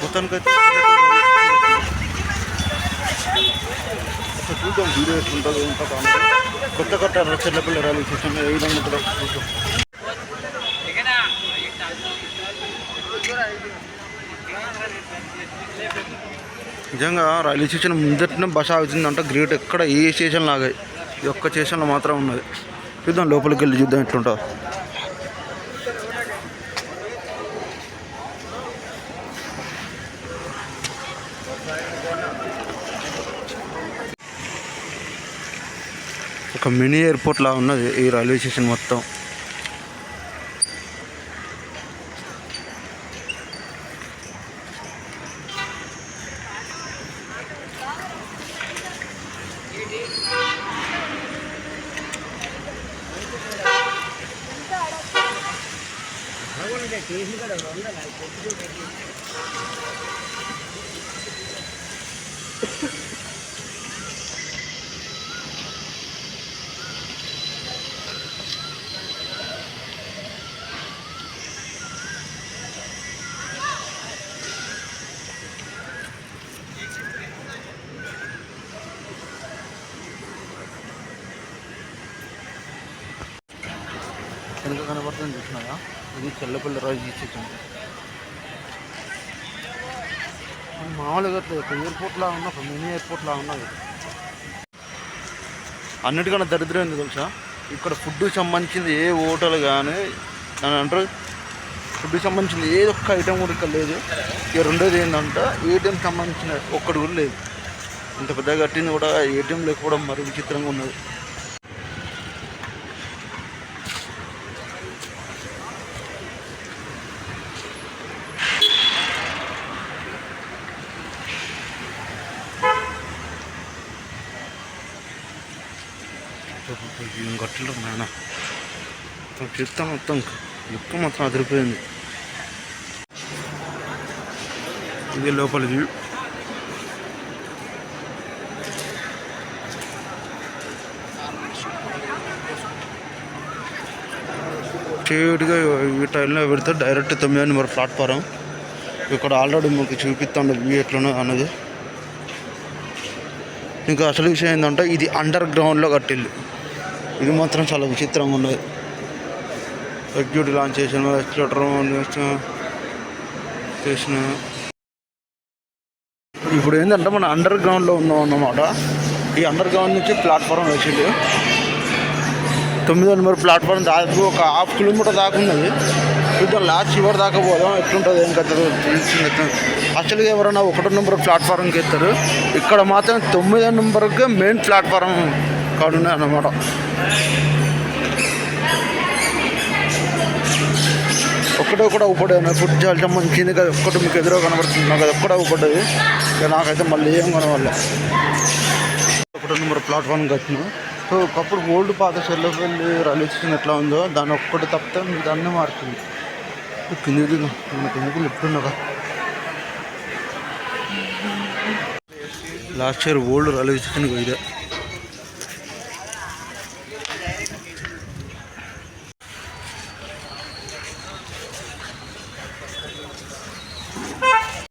మొత్తానికి ఒకసారి చూద్దాం వీడియో ఎట్లుంటుందో ఏంటో కానీ కొత్త కట్టారు చెల్లపిల్ల రైల్వే స్టేషన్ ఏ విధంగా ఉంటుందో చూద్దాం నిజంగా రైల్వే స్టేషన్ ముందటిన బస్ ఆగుతుందంట గ్రేట్. ఎక్కడ ఏ స్టేషన్ లాగా ఈ ఒక్క స్టేషన్లో మాత్రం ఉన్నది. చూద్దాం లోపలికి వెళ్ళి చూద్దాం ఎట్లుంటుందో. ఒక మినీ ఎయిర్పోర్ట్ లా ఉన్నది ఈ రైల్వే స్టేషన్ మొత్తం. వెనుక కనబడుతుంది చూసినాయా ఇది చెల్లపల్లి రోజు స్టేషన్ మామూలుగా అట్లా ఒక ఎయిర్పోర్ట్ లా ఉన్న ఒక మినీ ఎయిర్పోర్ట్ లా ఉన్నది అన్నిటికన్నా దరిద్రం తెలుసా? ఇక్కడ ఫుడ్ సంబంధించింది ఏ హోటల్ కానీ అని అంటారు ఫుడ్ సంబంధించింది ఏ ఒక్క ఐటెం కూడా ఇక్కడ లేదు. ఇక రెండోది ఏంటంటే ఏటీఎం సంబంధించిన ఒక్కటి కూడా లేదు. ఇంత పెద్దగా కట్టింది కూడా ఏటీఎం లేకపోవడం మరి విచిత్రంగా ఉన్నది. ఏం నాయన నాన్న చెప్తా మొత్తం ఎక్కువ మొత్తం అదిరిపోయింది. ఇది లోపల వ్యూ. స్ట్రేట్గా ఈ టైంలో పెడితే డైరెక్ట్ తొమ్మిది నెంబర్ ప్లాట్ఫారం. ఇక్కడ ఆల్రెడీ మీకు చూపిస్తాను వ్యూ ఎట్లనో అన్నది. ఇంకా అసలు విషయం ఏంటంటే ఇది అండర్ గ్రౌండ్లో కట్టిల్లు. ఇది మాత్రం చాలా విచిత్రంగా ఉన్నది ఎగ్జిక్యూటివ్ లాంచ్ చేసిన ఎక్స్లేటర్ చేసిన ఇప్పుడు ఏంటంటే మన అండర్ గ్రౌండ్లో ఉన్నాం అన్నమాట. ఈ అండర్ గ్రౌండ్ నుంచి ప్లాట్ఫారం వేసింది తొమ్మిదో నెంబర్ ప్లాట్ఫారం దాదాపు ఒక హాఫ్ కిలోమీటర్ దాకా ఉన్నది. చూద్దాం లాస్ట్ చివరి దాకా పోదాం ఎట్లుంటుంది ఏం కథ తెలిసింది యాక్చువల్గా ఎవరైనా ఒకటో నెంబర్ ప్లాట్ఫారంకి ఎత్తారు. ఇక్కడ మాత్రం తొమ్మిదో నెంబర్కి మెయిన్ ప్లాట్ఫారం కాడున్నాయి అన్నమాట. ఒక్కటే కూడా ఊపడేది ఫుడ్ చాలా సంబంధించింది కదా ఒక్కటి మీకు ఎదురు కనబడుతుంది. నాకు అది ఒక్కడే ఊపడ్డది ఇక నాకైతే మళ్ళీ ఏం కనవాలి ఒకటో నెంబర్ ప్లాట్ఫామ్కి వచ్చిన సో ఒకప్పుడు ఓల్డ్ పాత చెల్లపల్లి రైల్వే స్టేషన్ ఎట్లా ఉందో దాని ఒక్కటి తప్పితే మీకు అన్నీ మారుతుంది. కిందికి కిందికి లిఫ్ట్ ఉన్నదా? లాస్ట్ ఇయర్ ఓల్డ్ రైల్వే స్టేషన్కి ఇదే.